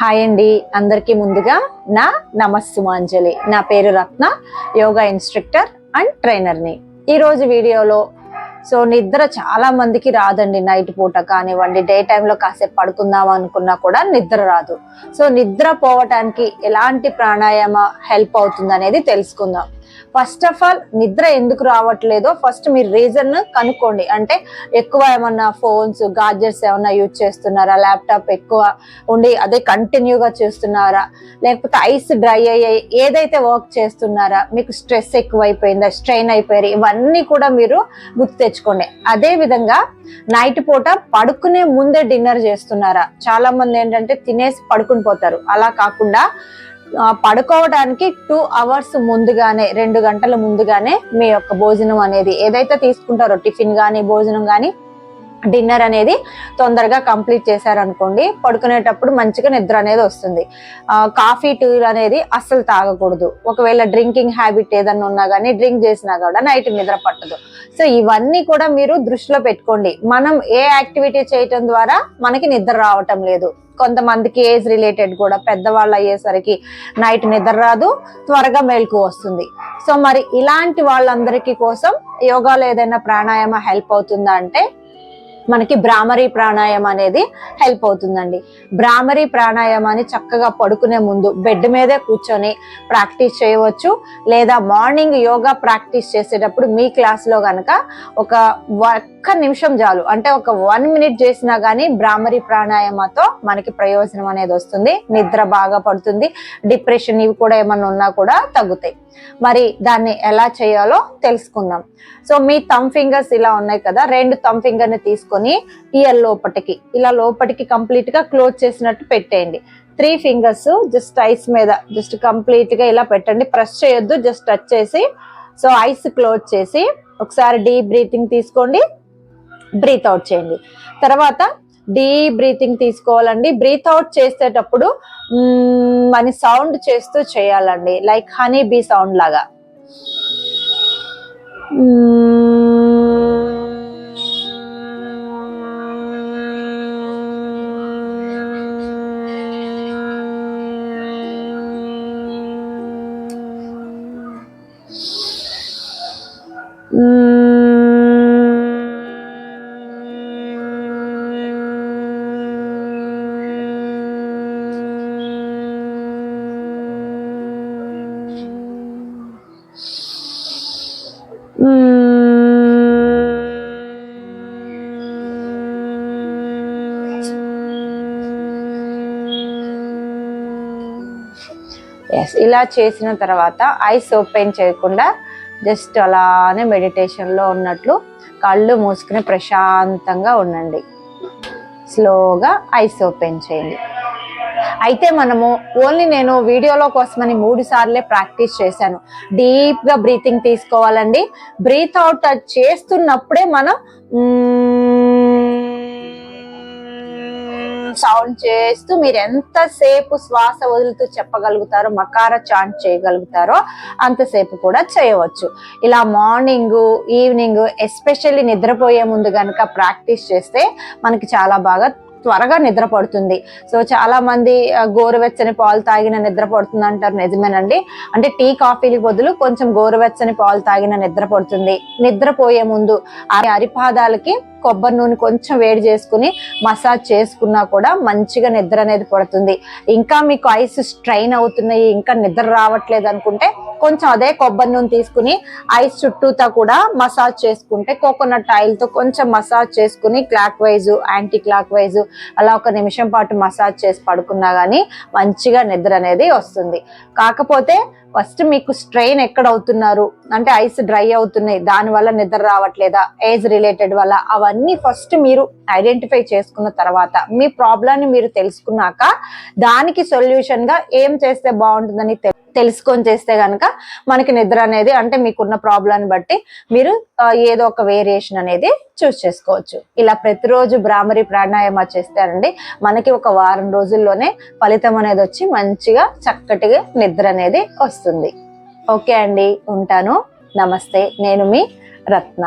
Hi అండి. అందరికీ ముందుగా నా నమస్సుమాంజలి. నా పేరు రత్న. యోగా ఇన్స్ట్రక్టర్ అండ్ ట్రైనర్ని. ఈరోజు వీడియోలో సో నిద్ర చాలా మందికి రాదండి. నైట్ పూట కానివ్వండి డే టైంలో కాసేపు పడుకుందాం అనుకున్నా కూడా నిద్ర రాదు. సో నిద్ర పోవటానికి ఎలాంటి ప్రాణాయామ హెల్ప్ అవుతుంది అనేది తెలుసుకుందాం. ఫస్ట్ ఆఫ్ ఆల్ నిద్ర ఎందుకు రావట్లేదో ఫస్ట్ మీరు రీజన్ కనుక్కోండి. అంటే ఎక్కువ ఏమన్నా ఫోన్స్ గాడ్జెట్స్ ఏమన్నా యూజ్ చేస్తున్నారా? ల్యాప్టాప్ ఎక్కువ ఉండి అదే కంటిన్యూగా చేస్తున్నారా? లేకపోతే ఐస్ డ్రై అయ్యాయి ఏదైతే వర్క్ చేస్తున్నారా? మీకు స్ట్రెస్ ఎక్కువైపోయిందా? స్ట్రెయిన్ అయిపోయారు? ఇవన్నీ కూడా మీరు గుర్తు తెచ్చుకోండి. అదే విధంగా నైట్ పూట పడుకునే ముందే డిన్నర్ చేస్తున్నారా? చాలా మంది ఏంటంటే తినేసి పడుకుని పోతారు. అలా కాకుండా పడుకోవడానికి టూ అవర్స్ ముందుగానే రెండు గంటల ముందుగానే మీ యొక్క భోజనం అనేది ఏదైతే తీసుకుంటారో టిఫిన్ కానీ భోజనం కానీ డిన్నర్ అనేది తొందరగా కంప్లీట్ చేశారనుకోండి పడుకునేటప్పుడు మంచిగా నిద్ర అనేది వస్తుంది. కాఫీ టీ అనేది అస్సలు తాగకూడదు. ఒకవేళ డ్రింకింగ్ హ్యాబిట్ ఏదన్నా ఉన్నా కానీ డ్రింక్ చేసినా కూడా నైట్ నిద్ర పట్టదు. సో ఇవన్నీ కూడా మీరు దృష్టిలో పెట్టుకోండి. మనం ఏ యాక్టివిటీ చేయటం ద్వారా మనకి నిద్ర రావటం లేదు. కొంతమందికి ఏజ్ రిలేటెడ్ కూడా పెద్దవాళ్ళు అయ్యేసరికి నైట్ నిద్ర రాదు త్వరగా మేల్కు వస్తుంది. సో మరి ఇలాంటి వాళ్ళందరికీ కోసం యోగాలో ఏదైనా ప్రాణాయామ హెల్ప్ అవుతుందా అంటే మనకి భ్రామరీ ప్రాణాయామం అనేది హెల్ప్ అవుతుందండి. భ్రామరీ ప్రాణాయామాన్ని చక్కగా పడుకునే ముందు బెడ్ మీదే కూర్చొని ప్రాక్టీస్ చేయవచ్చు. లేదా మార్నింగ్ యోగా ప్రాక్టీస్ చేసేటప్పుడు మీ క్లాస్లో కనుక ఒక ఒక్క నిమిషం చాలు. అంటే ఒక వన్ మినిట్ చేసినా కానీ బ్రాహ్మరి ప్రాణాయామతో మనకి ప్రయోజనం అనేది వస్తుంది. నిద్ర బాగా పడుతుంది. డిప్రెషన్ ఇవి కూడా ఏమన్నా ఉన్నా కూడా తగ్గుతాయి. మరి దాన్ని ఎలా చేయాలో తెలుసుకుందాం. సో మీ థమ్ ఫింగర్స్ ఇలా ఉన్నాయి కదా రెండు థమ్ ఫింగర్ని తీసుకొని ఇయర్ లోపటికి ఇలా లోపటికి కంప్లీట్గా క్లోజ్ చేసినట్టు పెట్టేయండి. త్రీ ఫింగర్స్ జస్ట్ ఐస్ మీద జస్ట్ కంప్లీట్గా ఇలా పెట్టండి. ప్రెస్ చేయొద్దు జస్ట్ టచ్ చేసి సో ఐస్ క్లోజ్ చేసి ఒకసారి డీప్ బ్రీతింగ్ తీసుకోండి. బ్రీత్ అవుట్ చేయండి. తర్వాత డీప్ బ్రీతింగ్ తీసుకోవాలండి. బ్రీత్ అవుట్ చేసేటప్పుడు అని సౌండ్ చేస్తూ చేయాలండి. లైక్ హనీ బీ సౌండ్ లాగా ఎస్ ఇలా చేసిన తర్వాత ఐస్ ఓపెన్ చేయకుండా జస్ట్ అలానే మెడిటేషన్లో ఉన్నట్లు కళ్ళు మూసుకుని ప్రశాంతంగా ఉండండి. స్లోగా ఐస్ ఓపెన్ చేయండి. అయితే మనము ఓన్లీ నేను వీడియోలో కోసమని మూడు సార్లే ప్రాక్టీస్ చేశాను. డీప్గా బ్రీతింగ్ తీసుకోవాలండి. బ్రీత్ అవుట్ చేస్తున్నప్పుడే మనం సౌండ్ చేస్తూ మీరు ఎంతసేపు శ్వాస వదులుతూ చెప్పగలుగుతారో మకార చాంట్ చేయగలుగుతారో అంతసేపు కూడా చేయవచ్చు. ఇలా మార్నింగ్ ఈవినింగ్ ఎస్పెషల్లీ నిద్రపోయే ముందు కనుక ప్రాక్టీస్ చేస్తే మనకి చాలా బాగా త్వరగా నిద్ర పడుతుంది. సో చాలా మంది గోరువెచ్చని పాలు తాగిన నిద్ర పడుతుంది అంటారు నిజమేనండి. అంటే టీ కాఫీలకు బదులు కొంచెం గోరువెచ్చని పాలు తాగిన నిద్ర పడుతుంది. నిద్రపోయే ముందు ఆ అరిపాదాలకి కొబ్బరి నూనె కొంచెం వేడి చేసుకుని మసాజ్ చేసుకున్నా కూడా మంచిగా నిద్ర అనేది పడుతుంది. ఇంకా మీకు ఐస్ స్ట్రైన్ అవుతున్నాయి ఇంకా నిద్ర రావట్లేదు అనుకుంటే కొంచెం అదే కొబ్బరి నూనె తీసుకుని ఐస్ చుట్టూతా కూడా మసాజ్ చేసుకుంటే కోకోనట్ ఆయిల్తో కొంచెం మసాజ్ చేసుకుని clockwise anticlockwise అలా ఒక నిమిషం పాటు మసాజ్ చేసి పడుకున్నా కానీ మంచిగా నిద్ర అనేది వస్తుంది. కాకపోతే ఫస్ట్ మీకు స్ట్రెయిన్ ఎక్కడ అవుతున్నారు? అంటే ఐస్ డ్రై అవుతున్నాయి దాని వల్ల నిద్ర రావట్లేదా? ఏజ్ రిలేటెడ్ వల్ల అవన్నీ ఫస్ట్ మీరు ఐడెంటిఫై చేసుకున్న తర్వాత మీ ప్రాబ్లమ్ని మీరు తెలుసుకున్నాక దానికి సొల్యూషన్గా ఏం చేస్తే బాగుంటుందని తెలుసుకొని చేస్తే కనుక మనకి నిద్ర అనేది అంటే మీకున్న ప్రాబ్లమ్ని బట్టి మీరు ఏదో ఒక వేరియేషన్ అనేది చూస్ చేసుకోవచ్చు. ఇలా ప్రతిరోజు భ్రామరి ప్రాణాయామ చేస్తారండి. మనకి ఒక వారం రోజుల్లోనే ఫలితం అనేది వచ్చి మంచిగా చక్కటిగా నిద్ర అనేది వస్తుంది. ఓకే అండి ఉంటాను. నమస్తే నేను మీ రత్న.